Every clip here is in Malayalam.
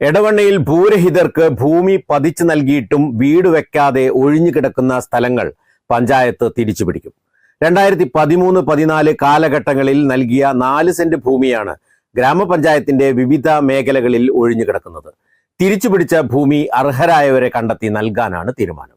എടവണ്ണയിൽ ഭൂരഹിതർക്ക് ഭൂമി പതിച്ചു നൽകിയിട്ടും വീട് വെക്കാതെ ഒഴിഞ്ഞുകിടക്കുന്ന സ്ഥലങ്ങൾ പഞ്ചായത്ത് തിരിച്ചുപിടിക്കും. രണ്ടായിരത്തി പതിമൂന്ന് പതിനാല് കാലഘട്ടങ്ങളിൽ നൽകിയ നാല് സെന്റ് ഭൂമിയാണ് ഗ്രാമപഞ്ചായത്തിന്റെ വിവിധ മേഖലകളിൽ ഒഴിഞ്ഞുകിടക്കുന്നത് തിരിച്ചുപിടിച്ച ഭൂമി അർഹരായവരെ കണ്ടെത്തി നൽകാനാണ് തീരുമാനം.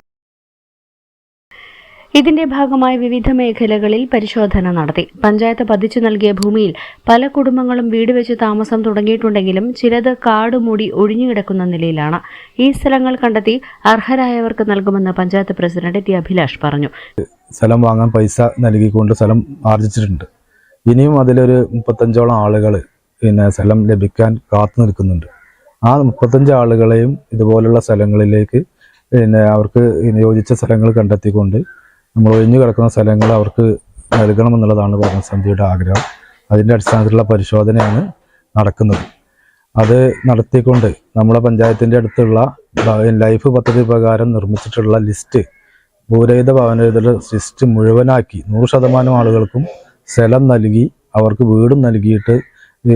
ഇതിന്റെ ഭാഗമായി വിവിധ മേഖലകളിൽ പരിശോധന നടത്തി. പഞ്ചായത്ത് പതിച്ചു നൽകിയ ഭൂമിയിൽ പല കുടുംബങ്ങളും വീട് വെച്ച് താമസം തുടങ്ങിയിട്ടുണ്ടെങ്കിലും ചിലത് കാട് മൂടി ഒഴിഞ്ഞുകിടക്കുന്ന നിലയിലാണ്. ഈ സ്ഥലങ്ങൾ കണ്ടെത്തി അർഹരായവർക്ക് നൽകുമെന്ന് പഞ്ചായത്ത് പ്രസിഡന്റ് ടി. അഭിലാഷ് പറഞ്ഞു. സ്ഥലം വാങ്ങാൻ പൈസ നൽകിക്കൊണ്ട് സ്ഥലം ആർജിച്ചിട്ടുണ്ട്. ഇനിയും അതിലൊരു മുപ്പത്തഞ്ചോളം ആളുകൾ പിന്നെ സ്ഥലം ലഭിക്കാൻ കാത്തു നിൽക്കുന്നുണ്ട്. ആ മുപ്പത്തഞ്ച് ആളുകളെയും ഇതുപോലുള്ള സ്ഥലങ്ങളിലേക്ക് പിന്നെ അവർക്ക് യോജിച്ച സ്ഥലങ്ങൾ കണ്ടെത്തിക്കൊണ്ട് നമ്മൾ ഒഴിഞ്ഞു കിടക്കുന്ന സ്ഥലങ്ങൾ അവർക്ക് നൽകണമെന്നുള്ളതാണ് ഭരണസമിതിയുടെ ആഗ്രഹം. അതിന്റെ അടിസ്ഥാനത്തിലുള്ള പരിശോധനയാണ് നടക്കുന്നത്. അത് നടത്തിക്കൊണ്ട് നമ്മുടെ പഞ്ചായത്തിന്റെ അടുത്തുള്ള ലൈഫ് പദ്ധതി പ്രകാരം നിർമ്മിച്ചിട്ടുള്ള ലിസ്റ്റ് ഭൂരഹിത ഭവനരഹിത ലിസ്റ്റ് മുഴുവനാക്കി നൂറ് ശതമാനം ആളുകൾക്കും സ്ഥലം നൽകി അവർക്ക് വീടും നൽകിയിട്ട്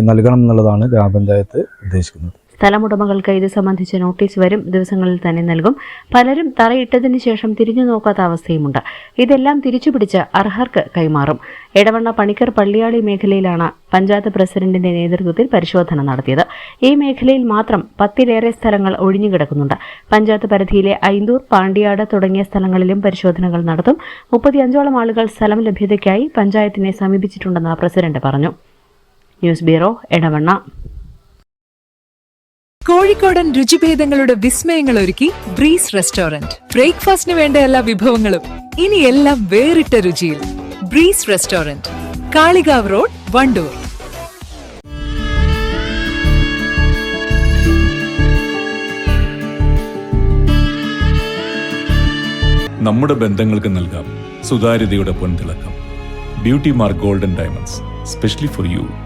നൽകണം എന്നുള്ളതാണ് ഗ്രാമപഞ്ചായത്ത് ഉദ്ദേശിക്കുന്നത്. സ്ഥലമുടമകൾക്ക് ഇത് സംബന്ധിച്ച് നോട്ടീസ് വരും ദിവസങ്ങളിൽ തന്നെ നൽകും. പലരും തറയിട്ടതിന് ശേഷം തിരിഞ്ഞു നോക്കാത്ത അവസ്ഥയുമുണ്ട്. ഇതെല്ലാം തിരിച്ചുപിടിച്ച് അർഹർക്ക് കൈമാറും. എടവണ്ണ പണിക്കർ പള്ളിയാളി മേഖലയിലാണ് പഞ്ചായത്ത് പ്രസിഡന്റിന്റെ നേതൃത്വത്തിൽ പരിശോധന നടത്തിയത്. ഈ മേഖലയിൽ മാത്രം പത്തിലേറെ സ്ഥലങ്ങൾ ഒഴിഞ്ഞുകിടക്കുന്നുണ്ട്. പഞ്ചായത്ത് പരിധിയിലെ ഐന്തൂർ പാണ്ടിയാട് തുടങ്ങിയ സ്ഥലങ്ങളിലും പരിശോധനകൾ നടത്തും. മുപ്പത്തിയഞ്ചോളം ആളുകൾ സ്ഥലം ലഭ്യതയ്ക്കായി പഞ്ചായത്തിനെ സമീപിച്ചിട്ടുണ്ടെന്ന് പ്രസിഡന്റ് പറഞ്ഞു. News bureau Edavanna. കോഴിക്കോടൻ രുചിഭേദങ്ങളുടെ വിസ്മയങ്ങൾ ഒരുക്കി ബ്രീസ് റെസ്റ്റോറന്റ്. ബ്രേക്ക്ഫാസ്റ്റിന് വേണ്ട എല്ലാ വിഭവങ്ങളും ഇനി എല്ലാം വേറിട്ട രുചിയിൽ. Breeze restaurant Kalikavu road Wandoor. നമ്മുടെ ബന്ധങ്ങൾക്ക് നൽകാം സുതാര്യതയുടെ പൊൻതിളക്കം. Beauty mark golden diamonds specially for you.